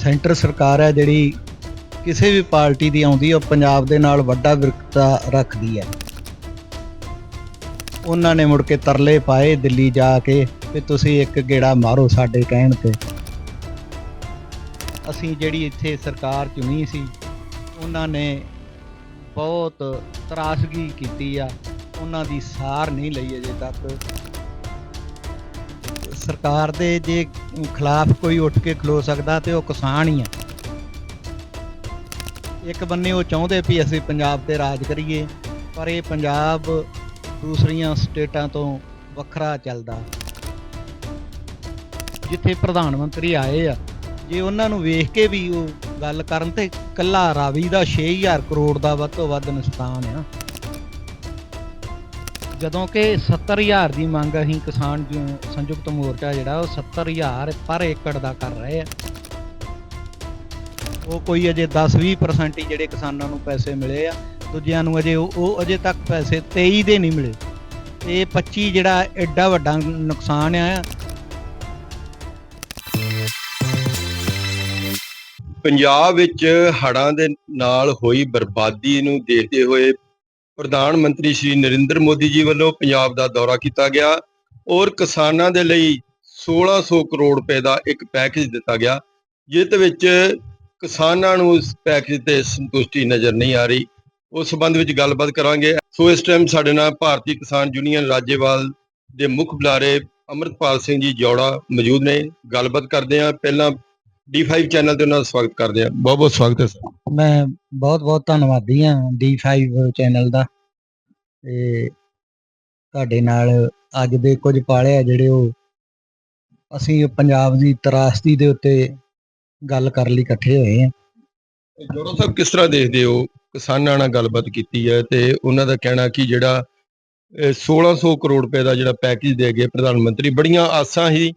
Centre ਸਰਕਾਰ ਹੈ ਜਿਹੜੀ ਕਿਸੇ ਵੀ ਪਾਰਟੀ ਦੀ ਆਉਂਦੀ ਉਹ ਪੰਜਾਬ ਦੇ ਨਾਲ ਵੱਡਾ ਵਿਰਕਤਾ ਰੱਖਦੀ ਹੈ। ਉਹਨਾਂ ਨੇ ਮੁੜ ਕੇ ਤਰਲੇ ਪਾਏ ਦਿੱਲੀ ਜਾ ਕੇ ਵੀ ਤੁਸੀਂ ਇੱਕ ਗੇੜਾ ਮਾਰੋ ਸਾਡੇ ਕਹਿਣ ਤੇ। ਅਸੀਂ ਜਿਹੜੀ ਇੱਥੇ ਸਰਕਾਰ ਚੁਣੀ ਸੀ, ਉਹਨਾਂ ਨੇ ਬਹੁਤ ਤਰਾਸਗੀ ਕੀਤੀ ਆ। ਉਹਨਾਂ ਦੀ ਸਾਰ ਨਹੀਂ ਲਈ ਅਜੇ ਤੱਕ। ਸਰਕਾਰ ਦੇ ਜੇ ਖਿਲਾਫ ਕੋਈ ਉੱਠ ਕੇ ਖਲੋ ਸਕਦਾ ਤੇ ਉਹ ਕਿਸਾਨ ਹੀ ਆ। ਇੱਕ ਬੰਨੇ ਉਹ ਚਾਹੁੰਦੇ ਵੀ ਅਸੀਂ ਪੰਜਾਬ ਤੇ ਰਾਜ ਕਰੀਏ, ਪਰ ਇਹ ਪੰਜਾਬ ਦੂਸਰੀਆਂ ਸਟੇਟਾਂ ਤੋਂ ਵੱਖਰਾ ਚੱਲਦਾ। ਜਿੱਥੇ ਪ੍ਰਧਾਨ ਮੰਤਰੀ ਆਏ ਆ, ਜੇ ਉਹਨਾਂ ਨੂੰ ਵੇਖ ਕੇ ਵੀ ਉਹ ਗੱਲ ਕਰਨ ਤੇ ਕੱਲਾ ਰਾਵੀ ਦਾ 6000 ਕਰੋੜ ਦਾ ਵੱਧ ਤੋਂ ਵੱਧ ਨੁਕਸਾਨ ਆ। ਜਦੋਂ ਕਿ 70000 ਦੀ ਮੰਗ ਅਸੀਂ ਕਿਸਾਨ ਸੰਯੁਕਤ ਮੋਰਚਾ ਜਿਹੜਾ, ਉਹ 70000 ਪਰ ਏਕੜ ਦਾ ਕਰ ਰਹੇ ਆ। ਉਹ ਕੋਈ ਅਜੇ 10-20% ਹੀ ਜਿਹੜੇ ਕਿਸਾਨਾਂ ਨੂੰ ਪੈਸੇ ਮਿਲੇ ਆ, ਦੂਜਿਆਂ ਨੂੰ ਅਜੇ ਉਹ ਅਜੇ ਤੱਕ ਪੈਸੇ 23 ਦੇ ਨਹੀਂ ਮਿਲੇ। ਇਹ 25 ਜਿਹੜਾ ਐਡਾ ਵੱਡਾ ਨੁਕਸਾਨ ਆ। ਪੰਜਾਬ ਵਿੱਚ ਹੜਾਂ ਦੇ ਨਾਲ ਹੋਈ ਬਰਬਾਦੀ ਨੂੰ ਦੇਖਦੇ ਹੋਏ ਪ੍ਰਧਾਨ ਮੰਤਰੀ ਸ਼੍ਰੀ ਨਰਿੰਦਰ ਮੋਦੀ ਜੀ ਵੱਲੋਂ ਪੰਜਾਬ ਦਾ ਦੌਰਾ ਕੀਤਾ ਗਿਆ ਔਰ ਕਿਸਾਨਾਂ ਦੇ ਲਈ 1600 ਕਰੋੜ ਰੁਪਏ ਦਾ ਇੱਕ ਪੈਕੇਜ ਦਿੱਤਾ ਗਿਆ, ਜਿਸ ਵਿੱਚ ਕਿਸਾਨਾਂ ਨੂੰ ਇਸ ਪੈਕੇਜ ਤੇ ਸੰਤੁਸ਼ਟੀ ਨਜ਼ਰ ਨਹੀਂ ਆ ਰਹੀ। ਉਸ ਸੰਬੰਧ ਵਿੱਚ ਗੱਲਬਾਤ ਕਰਾਂਗੇ। ਸੋ ਇਸ ਟਾਈਮ ਸਾਡੇ ਨਾਲ ਭਾਰਤੀ ਕਿਸਾਨ ਯੂਨੀਅਨ ਰਾਜੇਵਾਲ ਦੇ ਮੁੱਖ ਬੁਲਾਰੇ ਅਮਰਤਪਾਲ ਸਿੰਘ ਜੀ ਜੋੜਾ ਮੌਜੂਦ ਨੇ। ਗੱਲਬਾਤ ਕਰਦੇ ਹਾਂ। ਪਹਿਲਾਂ D5 ਚੈਨਲ ਤੇ ਉਹਨਾਂ ਦਾ ਸਵਾਗਤ ਕਰਦੇ ਹਾਂ। ਬਹੁਤ ਬਹੁਤ ਸਵਾਗਤ ਹੈ ਸਰ। ਮੈਂ ਬਹੁਤ ਬਹੁਤ ਧੰਨਵਾਦੀ ਹਾਂ D5 ਚੈਨਲ ਦਾ। ਤੇ ਤੁਹਾਡੇ ਨਾਲ ਅੱਜ ਦੇ ਕੁਝ ਪਾਲੇ ਆ ਜਿਹੜੇ ਉਹ ਅਸੀਂ ਪੰਜਾਬ ਦੀ ਤਰਾਸਦੀ ਦੇ ਉੱਤੇ ਗੱਲ ਕਰਨ ਲਈ ਇਕੱਠੇ ਹੋਏ ਹਾਂ। ਜੋੜਾ ਸਾਹਿਬ ਕਿਸ ਤਰ੍ਹਾਂ ਦੇਖਦੇ ਹੋ ਕਿਸਾਨਾਂ ਨਾਲ ਗੱਲਬਾਤ ਕੀਤੀ ਹੈ ਤੇ ਉਹਨਾਂ ਦਾ ਕਹਿਣਾ ਕਿ ਜਿਹੜਾ ਇਹ 1600 ਕਰੋੜ ਰੁਪਏ ਦਾ ਜਿਹੜਾ ਪੈਕੇਜ ਦੇ ਗਏ ਪ੍ਰਧਾਨ ਮੰਤਰੀ ਬੜੀਆਂ ਆਸਾਂ ਸੀ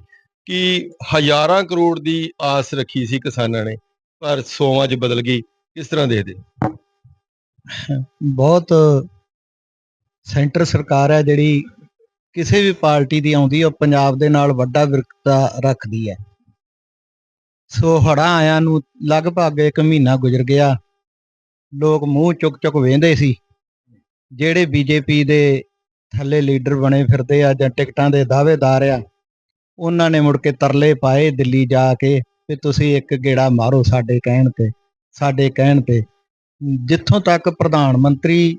ਕਿ ਹਜ਼ਾਰਾਂ ਕਰੋੜ ਦੀ ਆਸ ਰੱਖੀ ਸੀ ਕਿਸਾਨਾਂ ਨੇ, ਪਰ ਸੋਵਾਂ 'ਚ ਬਦਲ ਗਈ, ਕਿਸ ਤਰ੍ਹਾਂ ਦੇਖਦੇ ਬਹੁਤ ਸੈਂਟਰ ਸਰਕਾਰ ਹੈ ਜਿਹੜੀ ਕਿਸੇ ਵੀ ਪਾਰਟੀ ਦੀ ਆਉਂਦੀ ਉਹ ਪੰਜਾਬ ਦੇ ਨਾਲ ਵੱਡਾ ਵਿਰਕਤਾ ਰੱਖਦੀ ਹੈ। ਸੋ ਹੜ੍ਹਾਂ ਆਇਆਂ ਨੂੰ ਲਗਭਗ ਇੱਕ ਮਹੀਨਾ ਗੁਜ਼ਰ ਗਿਆ। ਲੋਕ ਮੂੰਹ ਚੁੱਕ ਚੁੱਕ ਵੇਂਦੇ ਸੀ, ਜਿਹੜੇ ਬੀਜੇਪੀ ਦੇ ਥੱਲੇ ਲੀਡਰ ਬਣੇ ਫਿਰਦੇ ਆ ਜਾਂ ਟਿਕਟਾਂ ਦੇ ਦਾਅਵੇਦਾਰ ਆ ਉਹਨਾਂ ਨੇ ਮੁੜ ਕੇ ਤਰਲੇ ਪਾਏ ਦਿੱਲੀ ਜਾ ਕੇ ਵੀ ਤੁਸੀਂ ਇੱਕ ਗੇੜਾ ਮਾਰੋ ਸਾਡੇ ਕਹਿਣ ਤੇ, ਸਾਡੇ ਕਹਿਣ ਤੇ। ਜਿੱਥੋਂ ਤੱਕ ਪ੍ਰਧਾਨ ਮੰਤਰੀ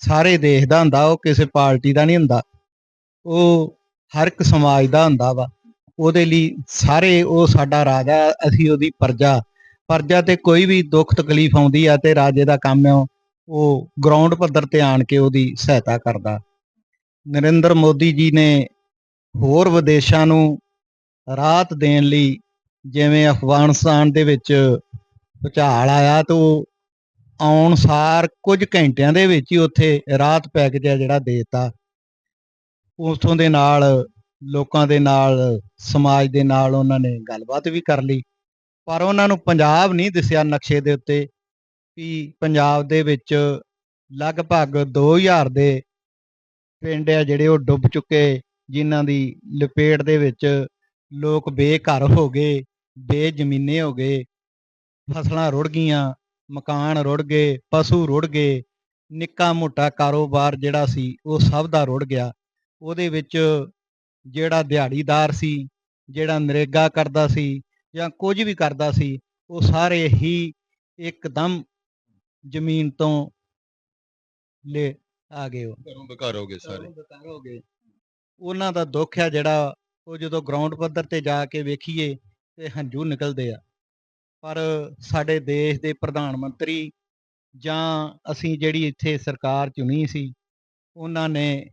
ਸਾਰੇ ਦੇਸ਼ ਦਾ ਹੁੰਦਾ, ਉਹ ਕਿਸੇ ਪਾਰਟੀ ਦਾ ਨਹੀਂ ਹੁੰਦਾ। ਉਹ ਹਰ ਇੱਕ ਸਮਾਜ ਦਾ ਹੁੰਦਾ ਵਾ। ਉਹਦੇ ਲਈ ਸਾਰੇ ਉਹ ਸਾਡਾ ਰਾਜਾ, ਅਸੀਂ ਉਹਦੀ ਪਰਜਾ। ਪਰਜਾ ਤੇ ਕੋਈ ਵੀ ਦੁੱਖ ਤਕਲੀਫ ਆਉਂਦੀ ਆ ਤੇ ਰਾਜੇ ਦਾ ਕੰਮ ਹੈ ਉਹ ਗਰਾਊਂਡ ਪੱਧਰ ਤੇ ਆਣ ਕੇ ਉਹਦੀ ਸਹਾਇਤਾ ਕਰਦਾ। ਨਰਿੰਦਰ ਮੋਦੀ ਜੀ ਨੇ ਹੋਰ ਵਿਦੇਸ਼ਾਂ ਨੂੰ ਰਾਹਤ ਦੇਣ ਲਈ ਜਿਵੇਂ ਅਫਗਾਨਿਸਤਾਨ ਦੇ ਵਿੱਚ ਭੁਚਾਲ ਆਇਆ ਤਾਂ ਉਹ ਆਉਣ ਸਾਰ ਕੁਝ ਘੰਟਿਆਂ ਦੇ ਵਿੱਚ ਹੀ ਉੱਥੇ ਰਾਹਤ ਪੈਕੇਜ ਆ ਜਿਹੜਾ ਦੇਤਾ। ਉਸੋਂ ਦੇ ਨਾਲ ਲੋਕਾਂ ਦੇ ਨਾਲ, ਸਮਾਜ ਦੇ ਨਾਲ ਉਹਨਾਂ ਨੇ ਗੱਲਬਾਤ ਵੀ ਕਰ ਲਈ। ਪਰ ਉਹਨਾਂ ਨੂੰ ਪੰਜਾਬ ਨਹੀਂ ਦਿਸਿਆ ਨਕਸ਼ੇ ਦੇ ਉੱਤੇ ਵੀ ਪੰਜਾਬ ਦੇ ਵਿੱਚ ਲਗਭਗ 2000 ਦੇ ਪਿੰਡ ਆ ਜਿਹੜੇ ਉਹ ਡੁੱਬ ਚੁੱਕੇ। ਜਿਨ੍ਹਾਂ ਦੀ ਲਪੇਟ ਦੇ ਵਿੱਚ ਲੋਕ ਬੇਘਰ ਹੋ ਗਏ ਬੇਜ਼ਮੀਨੇ ਹੋ ਗਏ ਫਸਲਾਂ ਰੁੜ ਗਈਆਂ ਮਕਾਨ ਰੁੜ ਗਏ ਪਸ਼ੂ ਰੁੜ ਗਏ ਨਿੱਕਾ ਮੋਟਾ ਕਾਰੋਬਾਰ ਜਿਹੜਾ ਸੀ ਉਹ ਸਭ ਦਾ ਰੁੜ ਗਿਆ। ਉਹਦੇ ਵਿੱਚ ਜਿਹੜਾ ਦਿਹਾੜੀਦਾਰ ਸੀ ਜਿਹੜਾ ਨਰੇਗਾ ਕਰਦਾ ਸੀ ਜਾਂ ਕੁਝ ਵੀ ਕਰਦਾ ਸੀ ਉਹ ਸਾਰੇ ਹੀ ਇੱਕਦਮ ਜ਼ਮੀਨ ਤੋਂ ਲੈ ਆ ਗਏ ਉਹ। ਘਰੋਂ ਬੇਕਾਰ ਹੋ ਗਏ ਸਾਰੇ। ਬੇਕਾਰ ਹੋ ਗਏ। ਉਹਨਾਂ ਦਾ ਦੁੱਖ ਆ ਜਿਹੜਾ ਉਹ ਜਦੋਂ ਗਰਾਊਂਡ ਪੱਧਰ ਤੇ ਜਾ ਕੇ ਵੇਖੀਏ ਤੇ ਹੰਝੂ ਨਿਕਲਦੇ ਆ। ਪਰ ਸਾਡੇ ਦੇਸ਼ ਦੇ ਪ੍ਰਧਾਨ ਮੰਤਰੀ ਜਾਂ ਅਸੀਂ ਜਿਹੜੀ ਇੱਥੇ ਸਰਕਾਰ ਚੁਣੀ ਸੀ, ਉਹਨਾਂ ਨੇ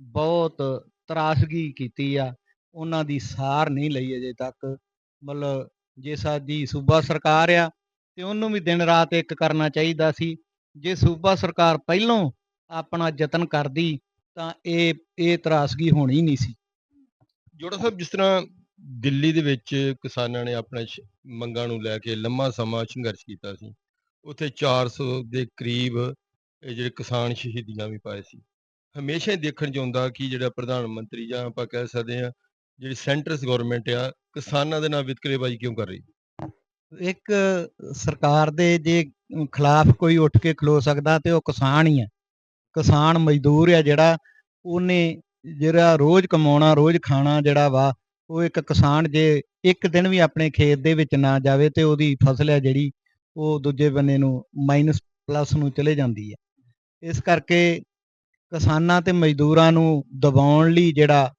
ਬਹੁਤ ਤਰਾਸਗੀ ਕੀਤੀ ਆ। ਉਹਨਾਂ ਦੀ ਸਾਰ ਨਹੀਂ ਲਈ ਅਜੇ ਤੱਕ। ਮਤਲਬ ਜੇ ਸਾਡੀ ਸੂਬਾ ਸਰਕਾਰ ਆ ਤੇ ਉਹਨੂੰ ਵੀ ਦਿਨ ਰਾਤ ਇੱਕ ਕਰਨਾ ਚਾਹੀਦਾ ਸੀ। ਜੇ ਸੂਬਾ ਸਰਕਾਰ ਪਹਿਲੋਂ ਆਪਣਾ ਯਤਨ ਕਰਦੀ ਤਾਂ ਇਹ ਇਹ ਤਰਾਸਗੀ ਹੋਣੀ ਨਹੀਂ ਸੀ। ਜੋੜਾ ਸਾਹਿਬ ਜਿਸ ਤਰ੍ਹਾਂ ਦਿੱਲੀ ਦੇ ਵਿੱਚ ਕਿਸਾਨਾਂ ਨੇ ਆਪਣੇ ਮੰਗਾਂ ਨੂੰ ਲੈ ਕੇ ਲੰਮਾ ਸਮਾਂ ਸੰਘਰਸ਼ ਕੀਤਾ ਸੀ ਉੱਥੇ 400 ਦੇ ਕਰੀਬ ਇਹ ਜਿਹੜੇ ਕਿਸਾਨ ਸ਼ਹੀਦੀਆਂ ਵੀ ਪਾਏ ਸੀ। ਹਮੇਸ਼ਾ ਹੀ ਦੇਖਣ 'ਚ ਆਉਂਦਾ ਕਿ ਜਿਹੜਾ ਪ੍ਰਧਾਨ ਮੰਤਰੀ ਜਾਂ ਆਪਾਂ ਕਹਿ ਸਕਦੇ ਹਾਂ ਜਿਹੜੀ ਸੈਂਟਰਸ ਗਵਰਨਮੈਂਟ ਆ ਕਿਸਾਨਾਂ ਦੇ ਨਾਲ ਵਿਤਕਰੇਬਾਜ਼ੀ ਕਿਉਂ ਕਰ ਰਹੀ? ਇੱਕ ਸਰਕਾਰ ਦੇ ਜੇ ਖਿਲਾਫ ਕੋਈ ਉੱਠ ਕੇ ਖਲੋ ਸਕਦਾ ਤੇ ਉਹ ਕਿਸਾਨ ਹੀ ਹੈ ਕਿਸਾਨ ਮਜ਼ਦੂਰ ਆ ਜਿਹੜਾ, ਉਹਨੇ ਜਿਹੜਾ ਰੋਜ਼ ਕਮਾਉਣਾ, ਰੋਜ਼ ਖਾਣਾ ਜਿਹੜਾ ਵਾ, ਉਹ ਇੱਕ ਕਿਸਾਨ ਜੇ ਇੱਕ ਦਿਨ ਵੀ ਆਪਣੇ ਖੇਤ ਦੇ ਵਿੱਚ ਨਾ ਜਾਵੇ ਤੇ ਉਹਦੀ ਫਸਲ ਹੈ ਜਿਹੜੀ, ਉਹ ਦੂਜੇ ਬੰਨੇ ਨੂੰ ਮਾਈਨਸ ਪਲੱਸ ਨੂੰ ਚਲੇ ਜਾਂਦੀ ਹੈ ਇਸ ਕਰਕੇ ਕਿਸਾਨਾਂ ਤੇ ਮਜ਼ਦੂਰਾਂ ਨੂੰ ਦਬਾਉਣ ਲਈ ਜਿਹੜਾ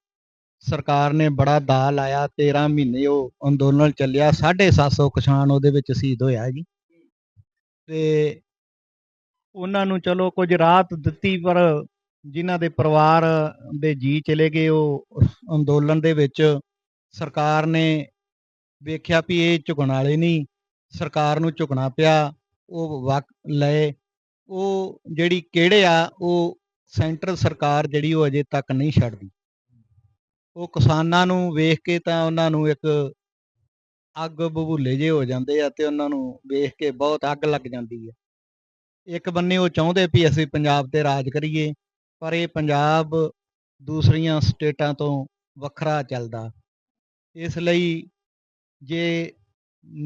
ਸਰਕਾਰ ਨੇ ਬੜਾ ਦਾ ਲਾਇਆ 13 ਮਹੀਨੇ ਉਹ ਅੰਦੋਲਨ ਚੱਲਿਆ 750 ਕਿਸਾਨ ਉਹਦੇ ਵਿੱਚ ਸ਼ਹੀਦ ਹੋਇਆ ਜੀ। ਤੇ ਉਹਨਾਂ ਨੂੰ ਚਲੋ ਕੁਝ ਰਾਹਤ ਦਿੱਤੀ, ਪਰ ਜਿਨ੍ਹਾਂ ਦੇ ਪਰਿਵਾਰ ਦੇ ਜੀ ਚਲੇ ਗਏ, ਉਹ ਅੰਦੋਲਨ ਦੇ ਵਿੱਚ ਸਰਕਾਰ ਨੇ ਵੇਖਿਆ ਵੀ ਇਹ ਝੁਕਣ ਵਾਲੇ ਨਹੀਂ, ਸਰਕਾਰ ਨੂੰ ਝੁਕਣਾ ਪਿਆ, ਉਹ ਵਕ ਲਏ। ਉਹ ਜਿਹੜੀ ਕਿਹੜੇ ਆ, ਉਹ ਸੈਂਟਰ ਸਰਕਾਰ ਜਿਹੜੀ ਉਹ ਅਜੇ ਤੱਕ ਨਹੀਂ ਛੱਡਦੀ। ਉਹ ਕਿਸਾਨਾਂ ਨੂੰ ਵੇਖ ਕੇ ਤਾਂ ਉਹਨਾਂ ਨੂੰ ਇੱਕ ਅੱਗ ਬਬੂਲੇ ਜੇ ਹੋ ਜਾਂਦੇ ਆ ਤੇ ਉਹਨਾਂ ਨੂੰ ਵੇਖ ਕੇ ਬਹੁਤ ਅੱਗ ਲੱਗ ਜਾਂਦੀ ਹੈ ਇੱਕ ਬੰਨੇ ਉਹ ਚਾਹੁੰਦੇ ਵੀ ਅਸੀਂ ਪੰਜਾਬ ਤੇ ਰਾਜ ਕਰੀਏ, ਪਰ ਇਹ ਪੰਜਾਬ ਦੂਸਰੀਆਂ ਸਟੇਟਾਂ ਤੋਂ ਵੱਖਰਾ ਚੱਲਦਾ। ਇਸ ਲਈ ਜੇ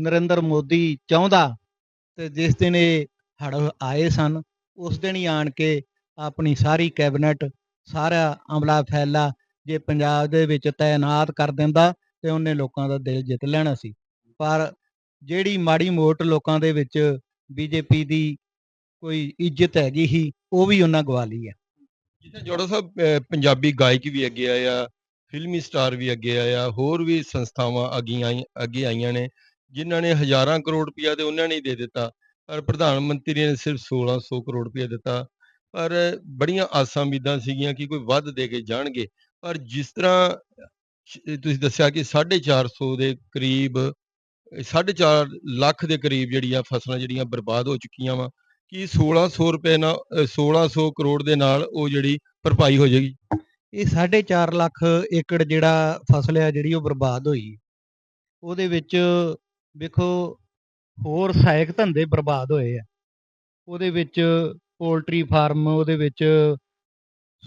ਨਰਿੰਦਰ ਮੋਦੀ ਚਾਹੁੰਦਾ ਤੇ ਜਿਸ ਦਿਨ ਇਹ ਹੜ ਆਏ ਸਨ, ਉਸ ਦਿਨ ਹੀ ਆਣ ਕੇ ਆਪਣੀ ਸਾਰੀ ਕੈਬਨਿਟ, ਸਾਰਾ ਅਮਲਾ ਫੈਲਾ, ਜੇ ਪੰਜਾਬ ਦੇ ਵਿੱਚ ਤਾਇਨਾਤ ਕਰ ਦਿੰਦਾ ਤੇ ਉਹਨੇ ਲੋਕਾਂ ਦਾ ਦਿਲ ਜਿੱਤ ਲੈਣਾ ਸੀ। ਪਰ ਜਿਹੜੀ ਮਾੜੀ ਮੋਟ ਲੋਕਾਂ ਦੇ ਵਿੱਚ ਬੀਜੇਪੀ ਦੀ ਕੋਈ ਇੱਜ਼ਤ ਹੈਗੀ ਹੀ, ਉਹ ਵੀ ਉਹਨਾਂ ਗਵਾ ਲਈ ਹੈ। ਜਿੱਦਾਂ ਜੋੜਾ ਸਾਹਿਬ ਪੰਜਾਬੀ ਗਾਇਕ ਵੀ ਅੱਗੇ ਆਇਆ ਫਿਲਮੀ ਸਟਾਰ ਵੀ ਅੱਗੇ ਆਇਆ ਹੋਰ ਵੀ ਸੰਸਥਾਵਾਂ ਅੱਗੇ ਆਈਆਂ ਨੇ, ਜਿਨ੍ਹਾਂ ਨੇ ਹਜ਼ਾਰਾਂ ਕਰੋੜ ਰੁਪਇਆ ਤੇ ਉਹਨਾਂ ਨੇ ਹੀ ਦੇ ਦਿੱਤਾ। ਪਰ ਪ੍ਰਧਾਨ ਮੰਤਰੀ ਨੇ ਸਿਰਫ 1600 ਕਰੋੜ ਰੁਪਇਆ ਦਿੱਤਾ। ਪਰ ਬੜੀਆਂ ਆਸਾਂ ਉਮੀਦਾਂ ਸੀਗੀਆਂ ਕਿ ਕੋਈ ਵੱਧ ਦੇ ਕੇ ਜਾਣਗੇ। ਪਰ ਜਿਸ ਤਰ੍ਹਾਂ ਤੁਸੀਂ ਦੱਸਿਆ ਕਿ 450 ਦੇ ਕਰੀਬ 4.5 ਲੱਖ ਦੇ ਕਰੀਬ ਜਿਹੜੀਆਂ ਫਸਲਾਂ ਜਿਹੜੀਆਂ ਬਰਬਾਦ ਹੋ ਚੁੱਕੀਆਂ ਵਾ ਕਿ 1600 ਰੁਪਏ ਨਾਲ, ਅਹ 1600 ਕਰੋੜ ਦੇ ਨਾਲ ਉਹ ਜਿਹੜੀ ਭਰਪਾਈ ਹੋ ਜਾਏਗੀ? ਇਹ 4.5 ਲੱਖ ਏਕੜ ਜਿਹੜਾ ਫਸਲ ਆ ਜਿਹੜੀ ਉਹ ਬਰਬਾਦ ਹੋਈ। ਉਹਦੇ ਵਿੱਚ ਵੇਖੋ, ਹੋਰ ਸਹਾਇਕ ਧੰਦੇ ਬਰਬਾਦ ਹੋਏ ਆ। ਉਹਦੇ ਵਿੱਚ ਪੋਲਟਰੀ ਫਾਰਮ, ਉਹਦੇ ਵਿੱਚ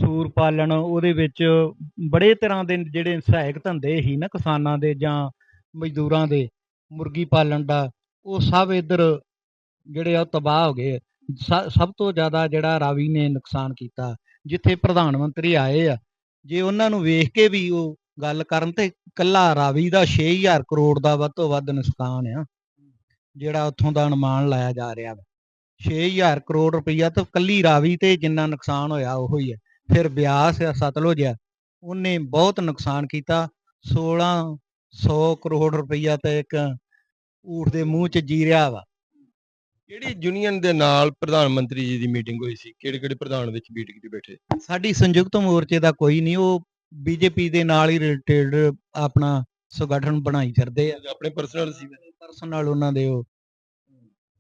ਸੂਰ ਪਾਲਣ, ਉਹਦੇ ਵਿੱਚ ਬੜੇ ਤਰ੍ਹਾਂ ਦੇ ਜਿਹੜੇ ਸਹਾਇਕ ਧੰਦੇ ਹੀ ਨਾ ਕਿਸਾਨਾਂ ਦੇ ਜਾਂ ਮਜ਼ਦੂਰਾਂ ਦੇ, ਮੁਰਗੀ ਪਾਲਣ ਦਾ, ਉਹ ਸਭ ਇੱਧਰ ਜਿਹੜੇ ਆ ਉਹ ਤਬਾਹ ਹੋ ਗਏ ਸ- ਸਭ ਤੋਂ ਜ਼ਿਆਦਾ ਜਿਹੜਾ ਰਾਵੀ ਨੇ ਨੁਕਸਾਨ ਕੀਤਾ, ਜਿੱਥੇ ਪ੍ਰਧਾਨ ਮੰਤਰੀ ਆਏ ਆ, ਜੇ ਉਹਨਾਂ ਨੂੰ ਵੇਖ ਕੇ ਵੀ ਉਹ ਗੱਲ ਕਰਨ ਤੇ ਕੱਲਾ ਰਾਵੀ ਦਾ 6000 ਕਰੋੜ ਦਾ ਵੱਧ ਤੋਂ ਵੱਧ ਨੁਕਸਾਨ ਆ, ਜਿਹੜਾ ਉੱਥੋਂ ਦਾ ਅਨੁਮਾਨ ਲਾਇਆ ਜਾ ਰਿਹਾ ਵਾ। 6000 ਕਰੋੜ ਰੁਪਈਆ ਤਾਂ ਕੱਲੀ ਰਾਵੀ ਤੇ ਜਿੰਨਾ ਨੁਕਸਾਨ ਹੋਇਆ ਉਹ ਹੀ ਹੈ ਫਿਰ ਬਿਆਸ ਆ, ਸਤਲੁਜ ਆ, ਉਹਨੇ ਬਹੁਤ ਨੁਕਸਾਨ ਕੀਤਾ 1600 ਕਰੋੜ ਰੁਪਈਆ ਤੇ ਇੱਕ ਊਠ ਦੇ ਮੂੰਹ 'ਚ ਜੀ ਰਿਹਾ ਵਾ। ਕਿਹੜੀ ਯੂਨੀਅਨ ਦੇ ਨਾਲ ਪ੍ਰਧਾਨ ਮੰਤਰੀ ਜੀ ਦੀ ਮੀਟਿੰਗ ਹੋਈ ਸੀ? ਕਿਹੜੇ ਕਿਹੜੇ ਪ੍ਰਧਾਨ ਵਿੱਚ ਮੀਟਿੰਗ ਤੇ ਬੈਠੇ? ਸਾਡੀ ਸੰਯੁਕਤ ਮੋਰਚੇ ਦਾ ਕੋਈ ਨਹੀਂ ਉਹ ਬੀਜੇਪੀ ਦੇ ਨਾਲ ਹੀ ਰਿਲੇਟਡ ਆਪਣਾ ਸੰਗਠਨ ਬਣਾਈ ਫਿਰਦੇ ਆ। ਆਪਣੇ ਪਰਸਨਲ ਸੀ ਪਰਸਨਲ ਉਹਨਾਂ ਦੇ ਉਹ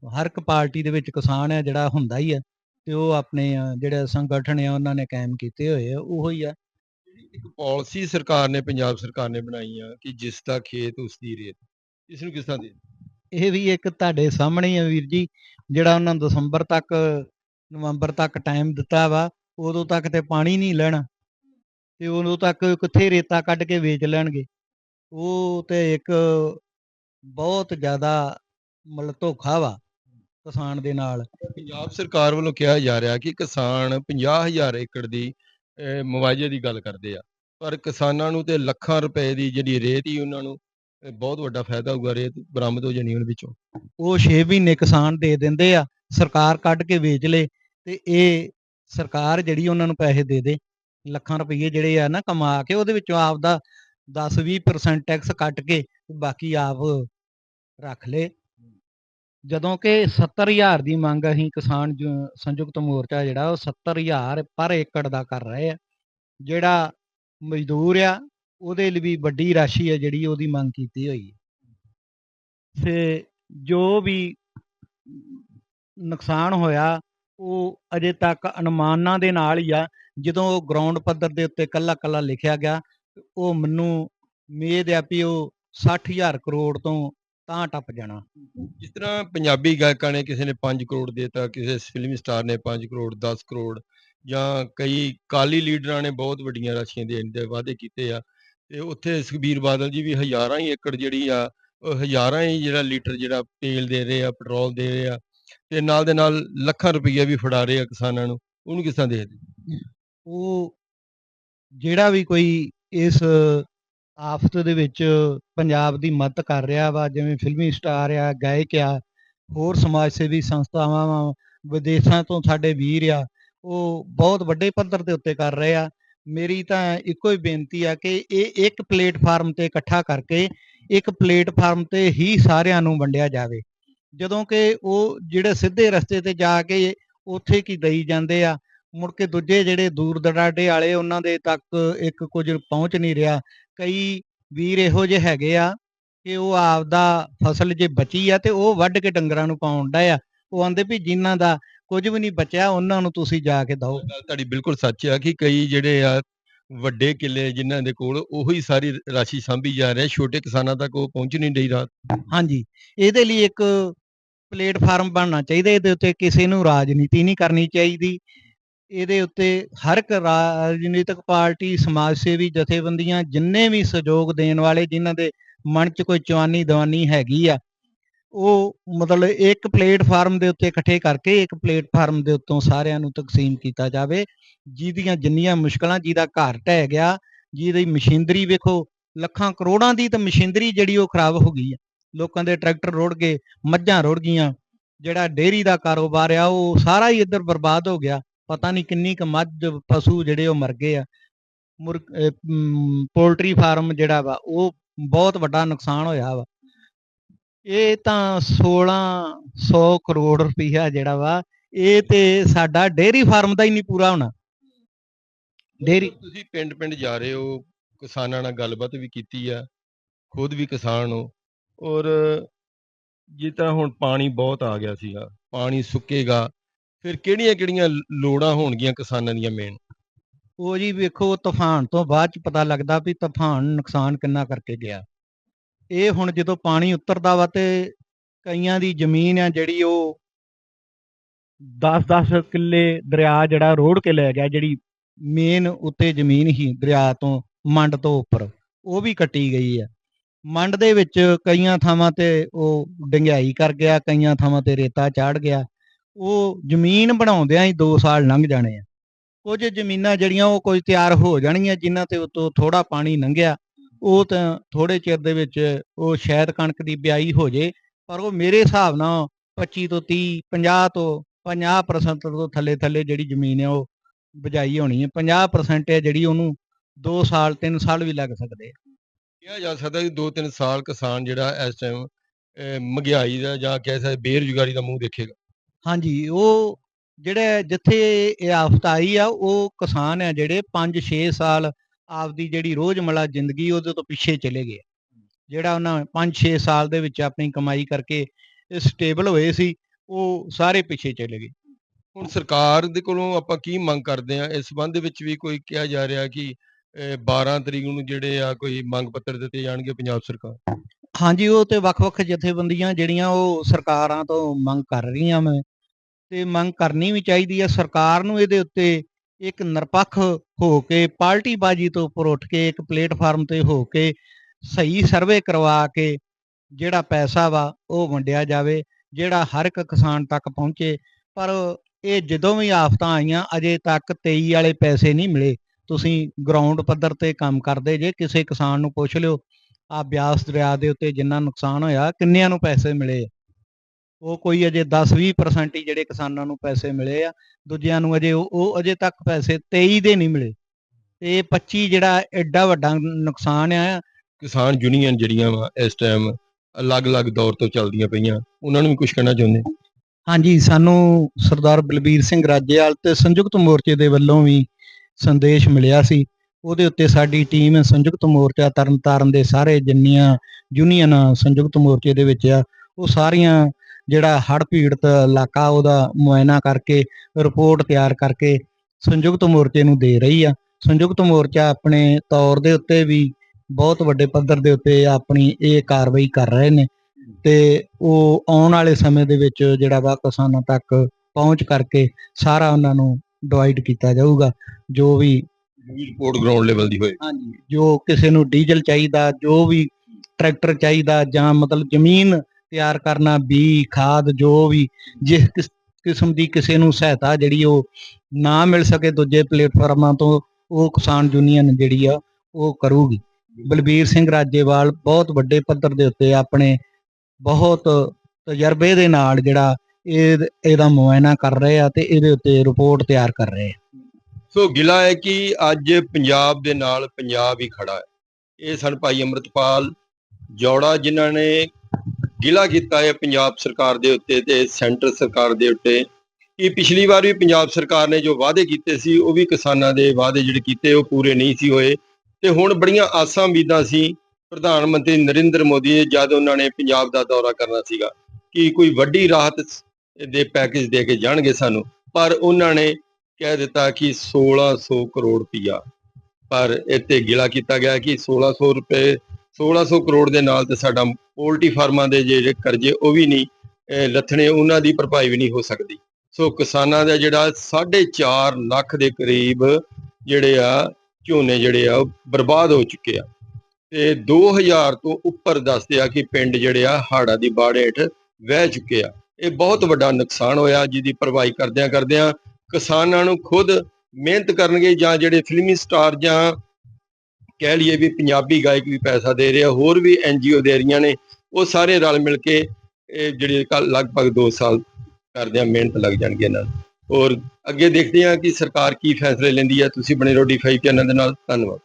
ਹਰ ਇੱਕ ਪਾਰਟੀ ਦੇ ਵਿੱਚ ਕਿਸਾਨ ਹੈ ਜਿਹੜਾ ਹੁੰਦਾ ਹੀ ਹੈ ਤੇ ਉਹ ਆਪਣੇ ਜਿਹੜੇ ਸੰਗਠਨ ਆ ਉਹਨਾਂ ਨੇ ਕਾਇਮ ਕੀਤੇ ਹੋਏ ਆ ਉਹੋ ਹੀ ਆ। ਇੱਕ ਪਾਲਿਸੀ ਸਰਕਾਰ ਨੇ ਪੰਜਾਬ ਸਰਕਾਰ ਨੇ ਬਣਾਈ ਆ ਕਿ ਜਿਸ ਦਾ ਖੇਤ ਉਸ ਦੀ ਰੇਤ ਇਸ ਨੂੰ ਕਿਸ ਤਰ੍ਹਾਂ ਦੇ ਇਹ ਵੀ ਇੱਕ ਤੁਹਾਡੇ ਸਾਹਮਣੇ ਆ ਵੀਰ ਜੀ, ਜਿਹੜਾ ਉਹਨਾਂ ਨੂੰ ਦਸੰਬਰ ਤੱਕ, ਨਵੰਬਰ ਤੱਕ ਟਾਈਮ ਦਿੱਤਾ ਵਾ, ਉਦੋਂ ਤੱਕ ਤੇ ਪਾਣੀ ਨਹੀਂ ਲੈਣਾ ਤੇ ਉਦੋਂ ਤੱਕ ਕਿੱਥੇ ਰੇਤਾ ਕੱਢ ਕੇ ਵੇਚ ਲੈਣਗੇ। ਉਹ ਤੇ ਇੱਕ ਬਹੁਤ ਜ਼ਿਆਦਾ ਮਤਲਬ ਧੋਖਾ ਵਾ ਕਿਸਾਨ ਦੇ ਨਾਲ। ਪੰਜਾਬ ਸਰਕਾਰ ਵੱਲੋਂ ਕਿਹਾ ਜਾ ਰਿਹਾ ਕਿ ਕਿਸਾਨ 50000 ਏਕੜ ਦੀ ਮੁਆਵਜ਼ੇ ਦੀ ਗੱਲ ਕਰਦੇ ਆ। ਪਰ ਕਿਸਾਨਾਂ ਨੂੰ ਤੇ ਲੱਖਾਂ ਰੁਪਏ ਦੀ ਜਿਹੜੀ ਰੇਤ ਹੀ ਉਹਨਾਂ ਨੂੰ ਬਹੁਤ ਵੱਡਾ ਫਾਇਦਾ ਹੋਊਗਾ ਰੇਤ ਬਰਾਮਦ ਹੋ ਜਾਣੀ ਉਹਨਾਂ ਵਿੱਚੋਂ। ਉਹ 6 ਮਹੀਨੇ ਕਿਸਾਨ ਦੇ ਦਿੰਦੇ ਆ, ਸਰਕਾਰ ਕੱਢ ਕੇ ਵੇਚ ਲੇ ਤੇ ਇਹ ਸਰਕਾਰ ਜਿਹੜੀ ਉਹਨਾਂ ਨੂੰ ਪੈਸੇ ਦੇ ਦੇ, ਲੱਖਾਂ ਰੁਪਏ ਜਿਹੜੇ ਆ ਨਾ ਕਮਾ ਕੇ ਉਹਦੇ ਵਿੱਚੋਂ ਆਪ ਦਾ 10-20% ਟੈਕਸ ਕੱਟ ਕੇ ਬਾਕੀ ਆਪ ਰੱਖ ਲੇ। ਜਦੋਂ ਕਿ 70000 ਦੀ ਮੰਗ ਅਸੀਂ ਕਿਸਾਨ ਸੰਯੁਕਤ ਮੋਰਚਾ ਜਿਹੜਾ ਉਹ 70000 ਪਰ ਏਕੜ ਦਾ ਕਰ ਰਹੇ ਆ। ਜਿਹੜਾ ਮਜ਼ਦੂਰ ਆ ਉਹਦੇ ਲਈ ਵੀ ਵੱਡੀ ਰਾਸ਼ੀ ਹੈ ਜਿਹੜੀ ਉਹਦੀ ਮੰਗ ਕੀਤੀ ਹੋਈ ਹੈ। ਤੇ ਜੋ ਵੀ ਨੁਕਸਾਨ ਹੋਇਆ, ਉਹ ਅਜੇ ਤੱਕ ਅਨੁਮਾਨਾਂ ਦੇ ਨਾਲ ਹੀ ਆ। ਜਦੋਂ ਉਹ ਗਰਾਊਂਡ ਪੱਧਰ ਦੇ ਉੱਤੇ ਕੱਲਾ ਕੱਲਾ ਲਿਖਿਆ ਗਿਆ, ਉਹ ਮੈਨੂੰ ਮੇਦ ਆ ਵੀ ਉਹ 60000 ਕਰੋੜ ਤੋਂ ਤਾਂ ਟੱਪ ਜਾਣਾ। ਜਿਸ ਤਰ੍ਹਾਂ ਪੰਜਾਬੀ ਗਾਇਕਾਂ ਨੇ ਕਿਸੇ ਨੇ 5 ਕਰੋੜ ਦੇਤਾ, ਕਿਸੇ ਫਿਲਮੀ ਸਟਾਰ ਨੇ 5 ਕਰੋੜ 10 ਕਰੋੜ ਜਾਂ ਕਈ ਕਾਲੀ ਲੀਡਰਾਂ ਨੇ ਬਹੁਤ ਵੱਡੀਆਂ ਰਾਸ਼ੀਆਂ ਦੇਣ ਦੇ ਵਾਅਦੇ ਕੀਤੇ ਆ ਤੇ ਉੱਥੇ ਸੁਖਬੀਰ ਬਾਦਲ ਜੀ ਵੀ ਹਜ਼ਾਰਾਂ ਹੀ ਏਕੜ ਜਿਹੜੀ ਆ, ਉਹ ਹਜ਼ਾਰਾਂ ਹੀ ਜਿਹੜਾ ਲੀਟਰ ਜਿਹੜਾ ਤੇਲ ਦੇ ਰਹੇ ਆ, ਪੈਟਰੋਲ ਦੇ ਰਹੇ ਆ ਤੇ ਨਾਲ ਦੇ ਨਾਲ ਲੱਖਾਂ ਰੁਪਈਆ ਵੀ ਫੜਾ ਰਹੇ ਆ ਕਿਸਾਨਾਂ ਨੂੰ, ਉਹਨੂੰ ਕਿਸ ਤਰ੍ਹਾਂ ਦੇਖਦੇ ਉਹ ਜਿਹੜਾ ਵੀ ਕੋਈ ਇਸ ਆਫਤ ਦੇ ਵਿੱਚ ਪੰਜਾਬ ਦੀ ਮਦਦ ਕਰ ਰਿਹਾ ਵਾ, ਜਿਵੇਂ ਫਿਲਮੀ ਸਟਾਰ ਆ, ਗਾਇਕ ਆ, ਹੋਰ ਸਮਾਜ ਸੇਵੀ ਸੰਸਥਾਵਾਂ ਵਾ, ਵਿਦੇਸ਼ਾਂ ਤੋਂ ਸਾਡੇ ਵੀਰ ਆ, ਉਹ ਬਹੁਤ ਵੱਡੇ ਪੱਧਰ ਦੇ ਉੱਤੇ ਕਰ ਰਹੇ ਆ। ਮੇਰੀ ਤਾਂ ਇੱਕੋ ਹੀ ਬੇਨਤੀ ਆ ਕਿ ਇਹ ਇੱਕ ਪਲੇਟਫਾਰਮ ਤੇ ਇਕੱਠਾ ਕਰਕੇ ਇੱਕ ਪਲੇਟਫਾਰਮ ਤੇ ਹੀ ਸਾਰਿਆਂ ਨੂੰ ਵੰਡਿਆ ਜਾਵੇ। ਜਦੋਂ ਕਿ ਉਹ ਜਿਹੜੇ ਸਿੱਧੇ ਰਸਤੇ ਤੇ ਜਾ ਕੇ ਉੱਥੇ ਕੀ ਦਈ ਜਾਂਦੇ ਆ, ਮੁੜ ਕੇ ਦੂਜੇ ਜਿਹੜੇ ਦੂਰ ਦਰਾਡੇ ਵਾਲੇ ਉਹਨਾਂ ਦੇ ਤੱਕ ਇੱਕ ਕੁਝ ਪਹੁੰਚ ਨਹੀਂ ਰਿਹਾ। ਕਈ ਵੀਰ ਇਹੋ ਜਿਹੇ ਹੈਗੇ ਆ ਕਿ ਉਹ ਆਪਦਾ ਫਸਲ ਜੇ ਬਚੀ ਆ ਤੇ ਉਹ ਵੱਢ ਕੇ ਡੰਗਰਾਂ ਨੂੰ ਪਾਉਣ ਡਏ ਆ। ਉਹ ਆਂਦੇ ਵੀ ਜਿਨ੍ਹਾਂ ਦਾ ਕੁਝ ਵੀ ਨਹੀਂ ਬਚਿਆ ਉਹਨਾਂ ਨੂੰ ਤੁਸੀਂ ਜਾ ਕੇ ਦਿਓ। ਤੁਹਾਡੀ ਬਿਲਕੁਲ ਸੱਚ ਆ ਕਿ ਕਈ ਜਿਹੜੇ ਆ ਵੱਡੇ ਕਿੱਲੇ ਜਿਨ੍ਹਾਂ ਦੇ ਕੋਲ ਉਹੀ ਸਾਰੀ ਰਾਸ਼ੀ ਸਾਂਭੀ ਜਾ ਰਹੇ ਛੋਟੇ ਕਿਸਾਨਾਂ ਤੱਕ ਉਹ ਪਹੁੰਚ ਨਹੀਂ ਰਹੀ ਰਾਤ। ਹਾਂਜੀ ਇਹਦੇ ਲਈ ਇੱਕ ਪਲੇਟਫਾਰਮ ਬਣਨਾ ਚਾਹੀਦਾ ਇਹਦੇ ਉੱਤੇ ਕਿਸੇ ਨੂੰ ਰਾਜਨੀਤੀ ਨਹੀਂ ਕਰਨੀ ਚਾਹੀਦੀ। ਇਹਦੇ ਉੱਤੇ ਹਰ ਇੱਕ ਰਾਜਨੀਤਿਕ ਪਾਰਟੀ ਸਮਾਜ ਸੇਵੀ ਜਥੇਬੰਦੀਆਂ ਜਿੰਨੇ ਵੀ ਸਹਿਯੋਗ ਦੇਣ ਵਾਲੇ ਜਿਨ੍ਹਾਂ ਦੇ ਮਨ 'ਚ ਕੋਈ ਚਵਾਨੀ ਦਵਾਨੀ ਹੈਗੀ ਆ ਉਹ ਮਤਲਬ ਇੱਕ ਪਲੇਟਫਾਰਮ ਦੇ ਉੱਤੇ ਇਕੱਠੇ ਕਰਕੇ ਇੱਕ ਪਲੇਟਫਾਰਮ ਦੇ ਉੱਤੋਂ ਸਾਰਿਆਂ ਨੂੰ ਤਕਸੀਮ ਕੀਤਾ ਜਾਵੇ। ਜਿਹਦੀਆਂ ਜਿੰਨੀਆਂ ਮੁਸ਼ਕਲਾਂ, ਜਿਹਦਾ ਘਰ ਢਹਿ ਗਿਆ, ਜਿਹਦੀ ਮਸ਼ੀਨਰੀ ਵੇਖੋ, ਲੱਖਾਂ ਕਰੋੜਾਂ ਦੀ ਤਾਂ ਮਸ਼ੀਨਰੀ ਜਿਹੜੀ ਉਹ ਖਰਾਬ ਹੋ ਗਈ ਆ। ਲੋਕਾਂ ਦੇ ਟਰੈਕਟਰ ਰੁੜ ਗਏ, ਮੱਝਾਂ ਰੁੜ ਗਈਆਂ, ਜਿਹੜਾ ਡੇਅਰੀ ਦਾ ਕਾਰੋਬਾਰ ਆ, ਉਹ ਸਾਰਾ ਹੀ ਇੱਧਰ ਬਰਬਾਦ ਹੋ ਗਿਆ। ਪਤਾ ਨਹੀਂ ਕਿੰਨੀ ਕੁ ਮੱਝ, ਪਸ਼ੂ ਜਿਹੜੇ ਉਹ ਮਰ ਗਏ ਆ। ਮੁਰਗ ਪੋਲਟਰੀ ਫਾਰਮ ਜਿਹੜਾ ਵਾ, ਉਹ ਬਹੁਤ ਵੱਡਾ ਨੁਕਸਾਨ ਹੋਇਆ ਵਾ। ਇਹ ਤਾਂ 1600 ਕਰੋੜ ਰੁਪਈਆ ਜਿਹੜਾ ਵਾ ਇਹ ਤੇ ਸਾਡਾ ਡੇਅਰੀ ਫਾਰਮ ਦਾ ਹੀ ਨਹੀਂ ਪੂਰਾ ਹੋਣਾ। ਡੇਅਰੀ ਤੁਸੀਂ ਪਿੰਡ ਪਿੰਡ ਜਾ ਰਹੇ ਹੋ ਕਿਸਾਨਾਂ ਨਾਲ ਗੱਲਬਾਤ ਵੀ ਕੀਤੀ ਆ ਖੁਦ ਵੀ ਕਿਸਾਨ ਹੋ ਔਰ ਜੇ ਤਾਂ ਹੁਣ ਪਾਣੀ ਬਹੁਤ ਆ ਗਿਆ ਸੀਗਾ ਪਾਣੀ ਸੁੱਕੇਗਾ ਫਿਰ ਕਿਹੜੀਆਂ ਕਿਹੜੀਆਂ ਲੋੜਾਂ ਹੋਣਗੀਆਂ ਕਿਸਾਨਾਂ ਦੀਆਂ ਮੇਨ ਉਹ ਜੀ ਵੇਖੋ ਤੂਫਾਨ ਤੋਂ ਬਾਅਦ ਚ ਪਤਾ ਲੱਗਦਾ ਵੀ ਤੂਫਾਨ ਨੁਕਸਾਨ ਕਿੰਨਾ ਕਰਕੇ ਗਿਆ। ਇਹ ਹੁਣ ਜਦੋਂ ਪਾਣੀ ਉਤਰਦਾ ਵਾ ਤੇ ਕਈਆਂ ਦੀ ਜ਼ਮੀਨ ਆ ਜਿਹੜੀ ਉਹ 10-10 ਕਿੱਲੇ ਦਰਿਆ ਜਿਹੜਾ ਰੋੜ ਕੇ ਲੈ ਗਿਆ, ਜਿਹੜੀ ਮੇਨ ਉੱਤੇ ਜ਼ਮੀਨ ਹੀ ਦਰਿਆ ਤੋਂ, ਮੰਡ ਤੋਂ ਉੱਪਰ, ਉਹ ਵੀ ਕੱਟੀ ਗਈ ਆ। ਮੰਡ ਦੇ ਵਿੱਚ ਕਈਆਂ ਥਾਵਾਂ ਤੇ ਉਹ ਡੰਗਿਆਈ ਕਰ ਗਿਆ, ਕਈਆਂ ਥਾਵਾਂ ਤੇ ਰੇਤਾ ਚਾੜ ਗਿਆ। ਉਹ ਜ਼ਮੀਨ ਬਣਾਉਂਦਿਆਂ ਹੀ 2 ਸਾਲ ਲੰਘ ਜਾਣੇ ਆ। ਕੁਝ ਜ਼ਮੀਨਾਂ ਜਿਹੜੀਆਂ ਉਹ ਕੁਝ ਤਿਆਰ ਹੋ ਜਾਣਗੀਆਂ, ਜਿਨ੍ਹਾਂ ਤੇ ਉਤੋਂ ਥੋੜਾ ਪਾਣੀ ਲੰਘਿਆ ਉਹ ਤਾਂ ਥੋੜੇ ਚਿਰ ਦੇ ਵਿੱਚ ਉਹ ਸ਼ਾਇਦ ਕਣਕ ਦੀ ਬਿਆਈ ਹੋ ਜੇ ਪਰ ਉਹ ਮੇਰੇ ਹਿਸਾਬ ਨਾਲ 25 ਤੋਂ 30 50 ਤੋਂ 50% ਤੋਂ ਥੱਲੇ ਥੱਲੇ ਜਿਹੜੀ ਜ਼ਮੀਨ ਹੈ ਉਹ ਬਜਾਈ ਹੋਣੀ ਹੈ। 50% ਹੈ ਜਿਹੜੀ ਉਹਨੂੰ 2 ਸਾਲ 3 ਸਾਲ ਵੀ ਲੱਗ ਸਕਦੇ ਆ। ਕਿਹਾ ਜਾ ਸਕਦਾ ਕਿ 2-3 ਸਾਲ ਕਿਸਾਨ ਜਿਹੜਾ ਇਸ ਟਾਈਮ ਮਹਿੰਗਾਈ ਦਾ ਜਾਂ ਕਹਿ ਸਕਦੇ ਬੇਰੁਜ਼ਗਾਰੀ ਦਾ ਮੂੰਹ ਦੇਖੇਗਾ। ਹਾਂਜੀ ਉਹ ਜਿਹੜੇ ਜਿੱਥੇ ਇਹ ਆਫਤ ਆਈ ਆ ਉਹ ਕਿਸਾਨ ਆ ਜਿਹੜੇ 5-6 ਸਾਲ ਆਪਦੀ ਜਿਹੜੀ ਰੋਜ਼ਮਲਾ ਜ਼ਿੰਦਗੀ ਉਹਦੇ ਤੋਂ ਪਿੱਛੇ ਚਲੇ ਗਏ ਜਿਹੜਾ ਉਹਨਾਂ 5-6 ਸਾਲ ਦੇ ਵਿੱਚ ਆਪਣੀ ਕਮਾਈ ਕਰਕੇ ਸਟੇਬਲ ਹੋਏ ਸੀ ਉਹ ਸਾਰੇ ਪਿੱਛੇ ਚਲੇ ਗਏ। ਹੁਣ ਸਰਕਾਰ ਦੇ ਕੋਲੋਂ ਆਪਾਂ ਕੀ ਮੰਗ ਕਰਦੇ ਆ ਇਸ ਸੰਬੰਧ ਵਿੱਚ ਵੀ ਕੋਈ ਕਿਹਾ ਜਾ ਰਿਹਾ ਕਿ ਅਹ, 12 ਤਰੀਕ ਨੂੰ ਜਿਹੜੇ ਆ ਕੋਈ ਮੰਗ ਪੱਤਰ ਦਿੱਤੇ ਜਾਣਗੇ ਪੰਜਾਬ ਸਰਕਾਰ? ਹਾਂਜੀ ਉਹ ਤੇ ਵੱਖ-ਵੱਖ ਜਥੇਬੰਦੀਆਂ ਜਿਹੜੀਆਂ ਉਹ ਸਰਕਾਰਾਂ ਤੋਂ ਮੰਗ ਕਰ ਰਹੀਆਂ ਮੈਂ। ਤੇ ਮੰਗ ਕਰਨੀ ਵੀ ਚਾਹੀਦੀ ਹੈ ਸਰਕਾਰ ਨੂੰ ਇਹਦੇ ਉੱਤੇ ਇੱਕ ਨਿਰਪੱਖ ਹੋ ਕੇ, ਪਾਰਟੀਬਾਜ਼ੀ ਤੋਂ ਉੱਪਰ ਉੱਠ ਕੇ, ਇੱਕ ਪਲੇਟਫਾਰਮ ਤੇ ਹੋ ਕੇ ਸਹੀ ਸਰਵੇ ਕਰਵਾ ਕੇ ਜਿਹੜਾ ਪੈਸਾ ਵਾ ਉਹ ਵੰਡਿਆ ਜਾਵੇ, ਜਿਹੜਾ ਹਰ ਇੱਕ ਕਿਸਾਨ ਤੱਕ ਪਹੁੰਚੇ। ਪਰ ਇਹ ਜਦੋਂ ਵੀ ਆਫਤਾਂ ਆਈਆਂ, ਅਜੇ ਤੱਕ 23 ਵਾਲੇ ਪੈਸੇ ਨਹੀਂ ਮਿਲੇ। ਤੁਸੀਂ ਗਰਾਊਂਡ ਪੱਧਰ ਤੇ ਕੰਮ ਕਰਦੇ, ਜੇ ਕਿਸੇ ਕਿਸਾਨ ਨੂੰ ਪੁੱਛ ਲਿਓ ਆ ਬਿਆਸ ਦਰਿਆ ਦੇ ਉੱਤੇ ਜਿੰਨਾ ਨੁਕਸਾਨ ਹੋਇਆ, ਕਿੰਨਿਆਂ ਨੂੰ ਪੈਸੇ ਮਿਲੇ? ਉਹ ਕੋਈ ਅਜੇ 10-20% ਹੀ ਜਿਹੜੇ ਕਿਸਾਨਾਂ ਨੂੰ ਪੈਸੇ ਮਿਲੇ ਆ ਦੂਜਿਆਂ ਨੂੰ ਅਜੇ ਉਹ ਅਜੇ ਤੱਕ ਪੈਸੇ 23 ਦੇ ਨਹੀਂ ਮਿਲੇ। ਤੇ 25 ਜਿਹੜਾ ਐਡਾ ਵੱਡਾ ਨੁਕਸਾਨ ਆ। ਕਿਸਾਨ ਯੂਨੀਅਨ ਜਿਹੜੀਆਂ ਵਾ ਇਸ ਟਾਈਮ ਅਲੱਗ-ਅਲੱਗ ਦੌਰ ਤੋਂ ਚੱਲਦੀਆਂ ਪਈਆਂ ਉਹਨਾਂ ਨੂੰ ਵੀ ਕੁਝ ਕਹਿਣਾ ਚਾਹੁੰਦੇ? ਹਾਂਜੀ ਸਾਨੂੰ ਸਰਦਾਰ ਬਲਬੀਰ ਸਿੰਘ ਰਾਜੇਵਾਲ ਤੇ ਸੰਯੁਕਤ ਮੋਰਚੇ ਦੇ ਵੱਲੋਂ ਵੀ ਸੰਦੇਸ਼ ਮਿਲਿਆ ਸੀ। ਉਹਦੇ ਉੱਤੇ ਸਾਡੀ ਟੀਮ ਸੰਯੁਕਤ ਮੋਰਚਾ ਤਰਨਤਾਰਨ ਦੇ ਸਾਰੇ ਜਿੰਨੀਆਂ ਯੂਨੀਅਨ ਸੰਯੁਕਤ ਮੋਰਚੇ ਦੇ ਵਿੱਚ ਆ ਉਹ ਸਾਰੀਆਂ ਜਿਹੜਾ ਹੜ੍ਹ ਪੀੜਤ ਇਲਾਕਾ ਉਹਦਾ ਮੁਆਇਨਾ ਕਰਕੇ ਰਿਪੋਰਟ ਤਿਆਰ ਕਰਕੇ ਸੰਯੁਕਤ ਮੋਰਚੇ ਨੂੰ ਦੇ ਰਹੀ ਆ। ਸੰਯੁਕਤ ਮੋਰਚਾ ਆਪਣੇ ਤੌਰ ਦੇ ਉੱਤੇ ਵੀ ਬਹੁਤ ਵੱਡੇ ਪੱਧਰ ਦੇ ਉੱਤੇ ਆਪਣੀ ਇਹ ਕਾਰਵਾਈ ਕਰ ਰਹੇ ਨੇ ਤੇ ਉਹ ਆਉਣ ਵਾਲੇ ਸਮੇਂ ਦੇ ਵਿੱਚ ਜਿਹੜਾ ਵਾ ਕਿਸਾਨਾਂ ਤੱਕ ਪਹੁੰਚ ਕਰਕੇ ਸਾਰਾ ਉਹਨਾਂ ਨੂੰ ਡਿਵਾਈਡ ਕੀਤਾ ਜਾਊਗਾ ਜੋ ਵੀ ਰਿਪੋਰਟ ਗਰਾਊਂਡ ਲੈਵਲ ਦੀ ਹੋਏ। ਹਾਂਜੀ ਜੋ ਕਿਸੇ ਨੂੰ ਡੀਜ਼ਲ ਚਾਹੀਦਾ ਜੋ ਵੀ ਟਰੈਕਟਰ ਚਾਹੀਦਾ ਜਾਂ ਮਤਲਬ ਜ਼ਮੀਨ ਤਿਆਰ ਕਰਨਾ, ਬੀ, ਖਾਦ, ਜੋ ਵੀ, ਜਿਸ ਕਿਸਮ ਦੀ ਕਿਸੇ ਨੂੰ ਸਹਾਇਤਾ ਜਿਹੜੀ ਉਹ ਨਾ ਮਿਲ ਸਕੇ ਦੂਜੇ ਪਲੇਟਫਾਰਮਾਂ ਤੋਂ, ਉਹ ਕਿਸਾਨ ਯੂਨੀਅਨ ਜਿਹੜੀ ਆ, ਉਹ ਕਰੂਗੀ। ਬਲਬੀਰ ਸਿੰਘ ਰਾਜੇਵਾਲ ਬਹੁਤ ਵੱਡੇ ਪੱਧਰ ਦੇ ਉੱਤੇ ਆਪਣੇ ਬਹੁਤ ਤਜਰਬੇ ਦੇ ਨਾਲ ਜਿਹੜਾ ਇਹ, ਇਹਦਾ ਮੁਆਇਨਾ ਕਰ ਰਹੇ ਆ ਤੇ ਇਹਦੇ ਉੱਤੇ ਰਿਪੋਰਟ ਤਿਆਰ ਕਰ ਰਹੇ ਆ। ਸੋ ਗਿਲਾ ਹੈ ਕਿ ਅੱਜ ਪੰਜਾਬ ਦੇ ਨਾਲ ਪੰਜਾਬ ਹੀ ਖੜਾ ਹੈ। ਇਹ ਸਨ ਭਾਈ ਅਮਰਤਪਾਲ ਜੋੜਾ, ਜਿਨ੍ਹਾਂ ਨੇ ਗਿਲਾ ਕੀਤਾ ਹੈ ਪੰਜਾਬ ਸਰਕਾਰ ਦੇ ਉੱਤੇ ਤੇ ਸੈਂਟਰ ਸਰਕਾਰ ਦੇ ਉੱਤੇ। ਕਿ ਪਿਛਲੀ ਵਾਰ ਵੀ ਪੰਜਾਬ ਸਰਕਾਰ ਨੇ ਜੋ ਵਾਅਦੇ ਕੀਤੇ ਸੀ, ਉਹ ਵੀ ਕਿਸਾਨਾਂ ਦੇ ਵਾਅਦੇ ਜਿਹੜੇ ਕੀਤੇ, ਉਹ ਪੂਰੇ ਨਹੀਂ ਸੀ ਹੋਏ। ਤੇ ਹੁਣ ਬੜੀਆਂ ਆਸਾਂ ਉਮੀਦਾਂ ਸੀ ਪ੍ਰਧਾਨ ਮੰਤਰੀ ਨਰਿੰਦਰ ਮੋਦੀ ਨੇ ਜਦ ਉਹਨਾਂ ਨੇ ਪੰਜਾਬ ਦਾ ਦੌਰਾ ਕਰਨਾ ਸੀਗਾ ਕਿ ਕੋਈ ਵੱਡੀ ਰਾਹਤ ਦੇ ਪੈਕੇਜ ਦੇ ਕੇ ਜਾਣਗੇ ਸਾਨੂੰ। ਪਰ ਉਹਨਾਂ ਨੇ ਕਹਿ ਦਿੱਤਾ ਕਿ 1600 ਕਰੋੜ ਰੁਪਈਆ ਪਰ ਇੱਥੇ ਗਿਲਾ ਕੀਤਾ ਗਿਆ ਕਿ 1600 ਰੁਪਏ 1600 ਕਰੋੜ ਦੇ ਨਾਲ ਤੇ ਸਾਡਾ ਪੋਲਟਰੀ ਫਾਰਮਾਂ ਦੇ ਜਿਹੜੇ ਕਰਜ਼ੇ, ਉਹ ਵੀ ਨਹੀਂ ਲੱਥਣੇ, ਉਹਨਾਂ ਦੀ ਭਰਪਾਈ ਵੀ ਨਹੀਂ ਹੋ ਸਕਦੀ। ਸੋ ਕਿਸਾਨਾਂ ਦਾ ਜਿਹੜਾ 4.5 ਲੱਖ ਦੇ ਕਰੀਬ ਜਿਹੜੇ ਆ, ਝੋਨੇ ਜਿਹੜੇ ਆ, ਉਹ ਬਰਬਾਦ ਹੋ ਚੁੱਕੇ ਆ। ਤੇ 2000 ਤੋਂ ਉੱਪਰ ਦੱਸਦੇ ਆ ਕਿ ਪਿੰਡ ਜਿਹੜੇ ਆ ਹਾੜਾ ਦੀ ਬਾੜ ਹੇਠ ਵਹਿ ਚੁੱਕੇ ਆ। ਇਹ ਬਹੁਤ ਵੱਡਾ ਨੁਕਸਾਨ ਹੋਇਆ, ਜਿਹਦੀ ਭਰਪਾਈ ਕਰਦਿਆਂ ਕਰਦਿਆਂ ਕਿਸਾਨਾਂ ਨੂੰ ਖੁਦ ਮਿਹਨਤ ਕਰਨਗੇ ਜਾਂ ਜਿਹੜੇ ਫਿਲਮੀ ਸਟਾਰ ਜਾਂ ਕਹਿ ਲਈਏ ਵੀ ਪੰਜਾਬੀ ਗਾਇਕ ਵੀ ਪੈਸਾ ਦੇ ਰਹੇ ਆ ਹੋਰ ਵੀ ਐਨਜੀਓ ਦੇ ਰਹੀਆਂ ਨੇ ਉਹ ਸਾਰੇ ਰਲ ਮਿਲ ਕੇ ਇਹ ਜਿਹੜੇ ਕੱਲ ਲਗਭਗ 2 ਸਾਲ ਕਰਦਿਆਂ ਮਿਹਨਤ ਲੱਗ ਜਾਣਗੇ ਇਹਨਾਂ ਨੂੰ। ਔਰ ਅੱਗੇ ਦੇਖਦੇ ਹਾਂ ਕਿ ਸਰਕਾਰ ਕੀ ਫੈਸਲੇ ਲੈਂਦੀ ਹੈ। ਤੁਸੀਂ ਬਣੇ ਰੋਡੀ ਫਾਈ ਚੈਨਲ ਦੇ ਨਾਲ। ਧੰਨਵਾਦ।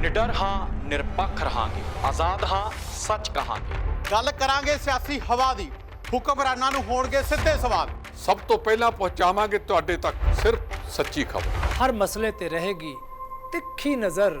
ਨਿਡਰ ਹਾਂ ਨਿਰਪੱਖ ਰਹਾਂਗੇ। ਆਜ਼ਾਦ ਹਾਂ ਸੱਚ ਕਹਾਂਗੇ। ਗੱਲ ਕਰਾਂਗੇ ਸਿਆਸੀ ਹਵਾ ਦੀ। ਹੁਕਮਰਾਨਾਂ ਨੂੰ ਹੋਣਗੇ ਸਿੱਧੇ ਸਵਾਲ। ਸਭ ਤੋਂ ਪਹਿਲਾਂ ਪਹੁੰਚਾਵਾਂਗੇ ਤੁਹਾਡੇ ਤੱਕ ਸਿਰਫ ਸੱਚੀ ਖਬਰ। ਹਰ ਮਸਲੇ ਤੇ ਰਹੇਗੀ ਤਿੱਖੀ ਨਜ਼ਰ।